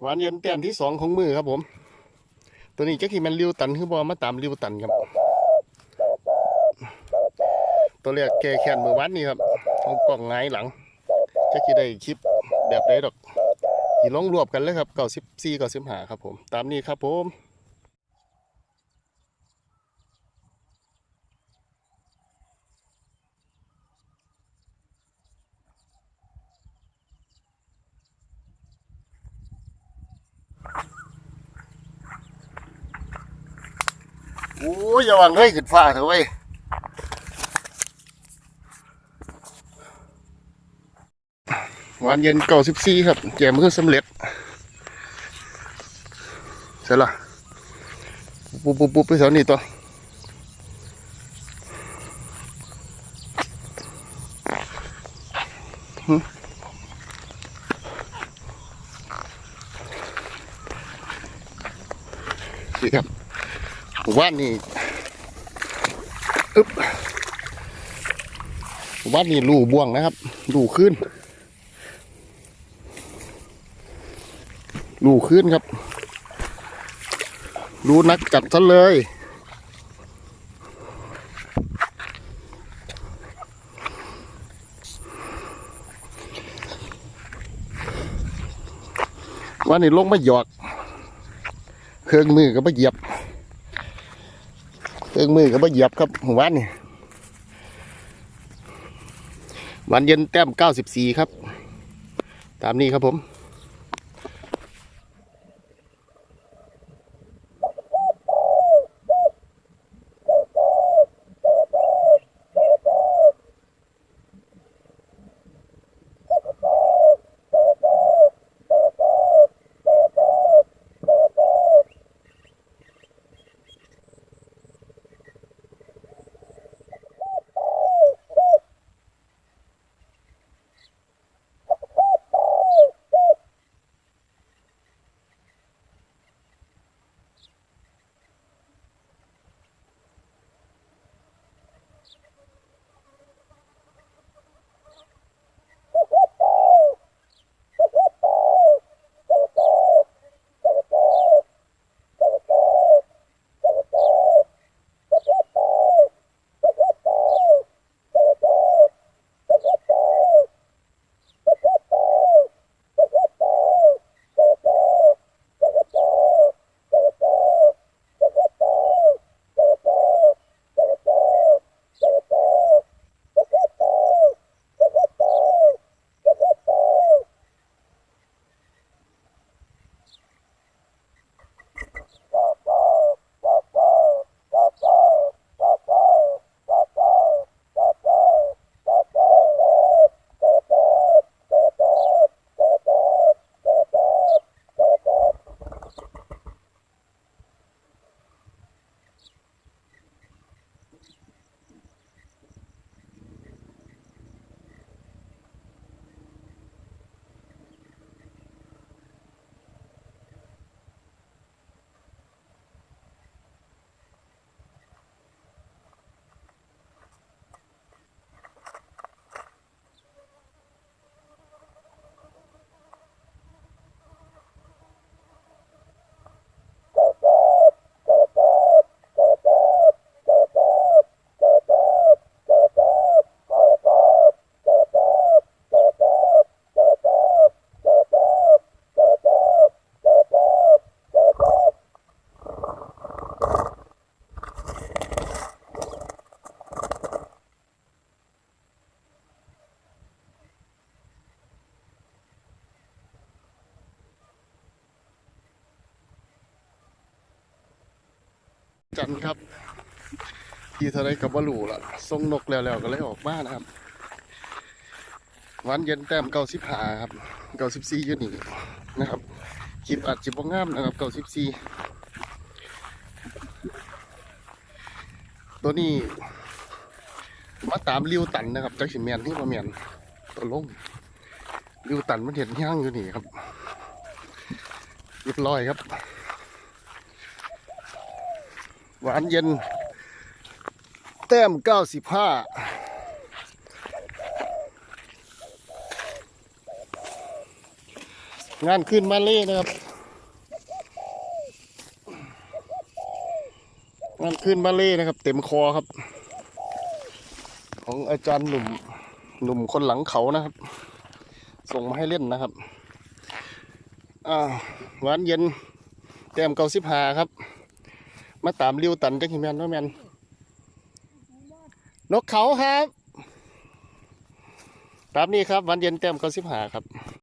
หวานเย็นแต้มที่สองของมือครับผม ตัวนี้จะขี่มันริวตันคือบอมาตามริวตันครับ ตัวเรียกแกแค้นมือวันนี่ครับของกล่องไงายหลังจะขี่ได้คลิปแบบไดดอกขี่ลงรวบกันเลยครับเก่าสิบสี่เก่าสิบห้าครับผม ตามนี้ครับผม โอ้ยอย่าวางเลยขึ้นฟ้าเถอะเว้ยวานเย็นเก้าสิบสี่ครับแจมคือสำเร็จ เสร็จละปุ๊บปุ๊บปุ๊บไปแถวนี้ตัวหึนี่ครับ ว่านนี่อึ๊บว่านนี่รูบ่วงนะครับรูขึ้นรูขึ้นครับรูนักจัดซะเลยว่านี่ลงมาหยอก เครื่องมือก็มาเหยียบ เครื่องมือก็มาเหยียบครับหัววันนี่วันเย็นแต้มเก้าสิบสี่ครับ ตามนี้ครับผม จันครับ ที่เท่าไรกับบลูละทรงนกแล้วๆก็เลยออกมานะครับ วันเย็นแต้มเก้าสิบห้าครับเก้าสิบสี่ยู่นี่นะครับคลิปอัดจิบงามนะครับเก้าสิบสี่ตัวนี้ มาตามริวตันนะครับจากสิเมียนที่มาเมียนตัวลงริวตันมันเห็นย่างอยู่นี่ครับเรียบร้อยครับ หวานเย็น แต้มเก้าสิบห้าางานขึ้นมาเล่นะครับ งานขึ้นมาเล่นะครับ เต็มคอครับ ของอาจารย์หนุ่มหนุ่มคนหลังเขานะครับ ส่งมาให้เล่นนะครับอ่าหวานเย็น แต้มเก้าสิบห้าครับ มาตามริวตันจักหิแมนว่าแมนนกเขาครับ ตามนี้ครับ วันเย็นเต็มก็สิบหาครับ